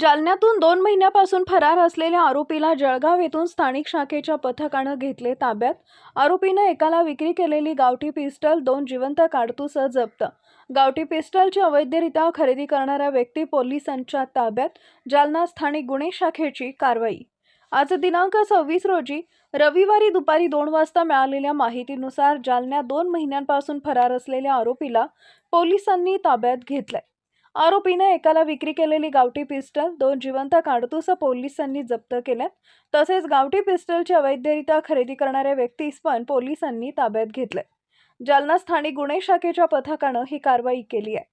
जालन्यातून दोन महिन्यापासून फरार असलेल्या आरोपीला जळगाव येथून स्थानिक शाखेच्या पथकानं घेतले ताब्यात. आरोपीनं एकाला विक्री केलेली गावठी पिस्टल दोन जिवंत काडतूस जप्त. गावठी पिस्टलची अवैधरित्या खरेदी करणाऱ्या व्यक्ती पोलिसांच्या ताब्यात. जालना स्थानिक गुन्हे शाखेची कारवाई. आज दिनांक सव्वीस रोजी रविवारी दुपारी दोन वाजता मिळालेल्या माहितीनुसार जालन्यात दोन महिन्यांपासून फरार असलेल्या आरोपीला पोलिसांनी ताब्यात घेतलंय. आरोपीने एकाला विक्री केलेली गावठी पिस्टल दोन जिवंत काडतुस पोलिसांनी जप्त केल्यात तसेच गावठी पिस्टलची अवैधरित्या खरेदी करणाऱ्या व्यक्तीस पण पोलिसांनी ताब्यात घेतलंय जालना स्थानिक गुन्हे शाखेच्या पथकानं ही कारवाई केली आहे.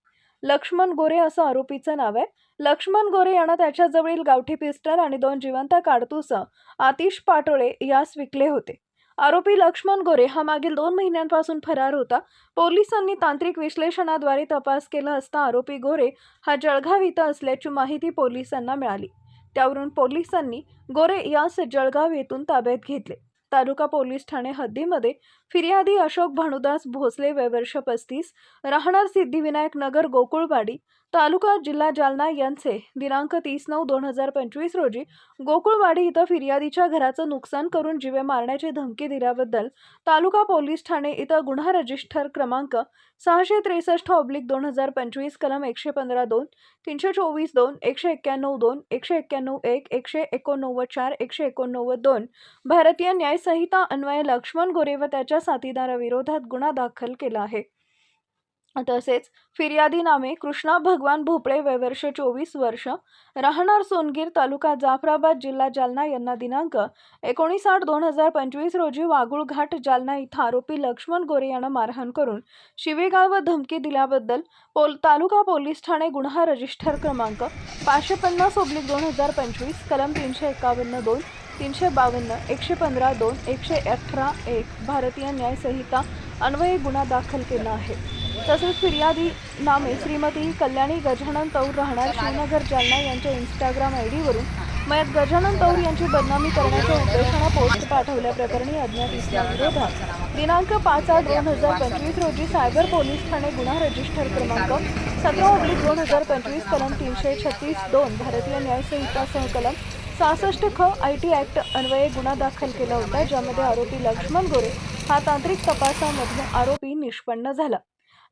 लक्ष्मण गोरे असं आरोपीचं नाव आहे. लक्ष्मण गोरे यानं त्याच्याजवळील गावठी पिस्टल आणि दोन जिवंत काडतूस आतिश पाटोळे यास विकले होते. आरोपी लक्ष्मण गोरे हा मागील दोन महिन्यांपासून फरार होता. पोलिसांनी तांत्रिक विश्लेषणाद्वारे तपास केला असता आरोपी गोरे हा जळगाव इथं असल्याची माहिती पोलिसांना मिळाली. त्यावरून पोलिसांनी गोरे यास जळगाव येथून ताब्यात घेतले. तालुका पोलीस ठाणे हद्दीमध्ये फिर्यादी अशोक भानुदास भोसले वयवर्ष पस्तीस राहणार सिद्धिविनायक नगर गोकुळवाडी तालुका जिल्हा जालना यांचे दिनांक तीस नऊ दोन हजार पंचवीस रोजी गोकुळवाडी इथं फिर्यादीच्या घराचं नुकसान करून जीवे मारण्याची धमकी दिल्याबद्दल तालुका पोलीस ठाणे इथं गुन्हा रजिस्टर क्रमांक सहाशे त्रेसष्ट ऑब्लिक दोन हजार पंचवीस कलम एकशे पंधरा दोन तीनशे चोवीस दोन एकशे एक्क्याण्णव दोन एकशे एक्क्याण्णव एक एकशे एकोणनव्वद चार एकशे एकोणनव्वद दोन भारतीय न्याय संहिता अन्वये लक्ष्मण गोरे व त्याच्या साथीदाराविरोधात गुन्हा दाखल केला आहे. तसेच फिर्यादी नामे कृष्णा भगवान भोपळे वयवर्ष चोवीस वर्ष राहणार सोनगीर तालुका जाफराबाद जिल्हा जालना यांना दिनांक एकोणीस आठ दोन हजार पंचवीस रोजी वागुळघाट जालना इथं आरोपी लक्ष्मण गोरे यांना मारहाण करून शिवेगाळ व धमकी दिल्याबद्दल पोल तालुका पोलीस ठाणे गुन्हा रजिस्टर क्रमांक पाचशे पन्नास ओब्लिक दोन हजार पंचवीस कलम तीनशे एकावन्न दोन तीनशे बावन्न एकशे पंधरा दोन एकशे अठरा एक भारतीय न्यायसंहिता अन्वये गुन्हा दाखल केला आहे. तसेच फिर्यादी नामे श्रीमती कल्याणी गजानन तौर राहणार शिवनगर जालना यांच्या इंस्टाग्राम आय डीवरून मयत गजानन तौर यांची बदनामी करण्याच्या उद्देशानं पोस्ट पाठवल्याप्रकरणी अज्ञात इसमाविरोधात दिनांक पाच आठ दोन हजार पंचवीस रोजी सायबर पोलीस ठाणे गुन्हा रजिस्टर क्रमांक सतरा ऑब्लिक दोन हजार पंचवीस कलम तीनशे छत्तीस दोन भारतीय न्यायसंहिता कलम सहासष्ट ख आय टी ॲक्ट अन्वये गुन्हा दाखल केला होता ज्यामध्ये आरोपी लक्ष्मण गोरे हा तांत्रिक तपासामध्ये आरोपी निष्पन्न झाला.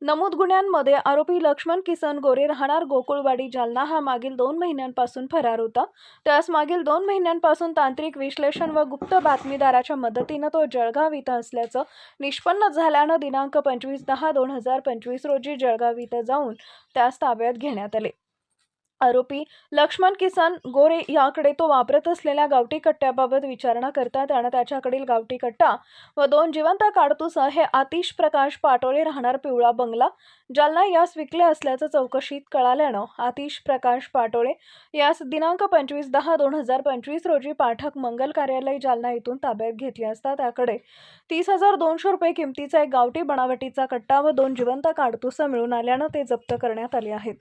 नमूद गुन्ह्यांमध्ये आरोपी लक्ष्मण किसन गोरे राहणार गोकुळवाडी जालना हा मागील दोन महिन्यांपासून फरार होता. त्यास मागील दोन महिन्यांपासून तांत्रिक विश्लेषण व गुप्त बातमीदाराच्या मदतीनं तो जळगाव इथं असल्याचं निष्पन्न झाल्यानं दिनांक पंचवीस दहा दोन हजार पंचवीस रोजी जळगाव इथं जाऊन त्यास ताब्यात घेण्यात आले. आरोपी लक्ष्मण किसन गोरे याकडे तो वापरत असलेल्या गावठी कट्ट्याबाबत विचारणा करता त्यानं त्याच्याकडील गावठी कट्टा व दोन जिवंत काडतूस हे आतिश प्रकाश पाटोळे राहणार पिवळा बंगला जालना यास विकले असल्याचं चौकशीत कळाल्यानं आतिश प्रकाश पाटोळे यास दिनांक पंचवीस दहा दोन हजार पंचवीस रोजी पाठक मंगल कार्यालय जालना इथून ताब्यात घेतले असता त्याकडे तीस हजार दोनशे रुपये किमतीचा एक गावठी बनावटीचा कट्टा व दोन जिवंत काडतुस मिळून आल्यानं ते जप्त करण्यात आले आहेत.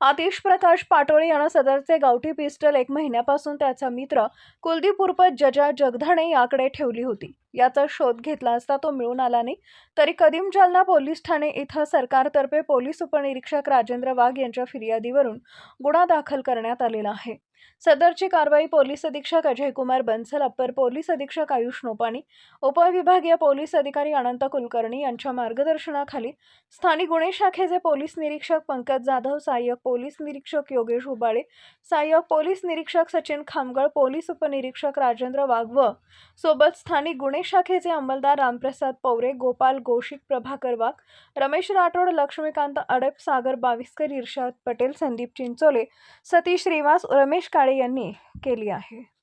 आतिश प्रकाश पाटोळे यानं सदरचे गावठी पिस्टल एक महिन्यापासून त्याचा मित्र कुलदीप उर्फ जजा जगधाणे याकडे ठेवली होती. याचा शोध घेतला असता तो मिळून आला नाही. तरी कदीम जालना पोलीस ठाणे इथं सरकारतर्फे पोलीस उपनिरीक्षक राजेंद्र वाघ यांच्या फिर्यादीवरून गुन्हा दाखल करण्यात आलेला आहे. सदरची कारवाई पोलीस अधीक्षक अजयकुमार बन्सल अप्पर पोलीस अधीक्षक आयुष नोपाणी उपविभागीय पोलीस अधिकारी अनंत कुलकर्णी यांच्या मार्गदर्शनाखाली स्थानिक गुन्हे शाखेचे पोलीस निरीक्षक पंकज जाधव सहाय्यक पोलीस निरीक्षक योगेश हुबाळे सहाय्यक पोलीस निरीक्षक सचिन खामगळ पोलीस उपनिरीक्षक राजेंद्र वाघव सोबत स्थानिक गुन्हे शाखेचे अंमलदार रामप्रसाद पवरे गोपाल गोशिक प्रभाकर वाघ रमेश राठोड लक्ष्मीकांत अडप सागर बाविस्कर इर्शाद पटेल संदीप चिंचोले सतीश श्रीवास रमेश काळे यांनी केली आहे.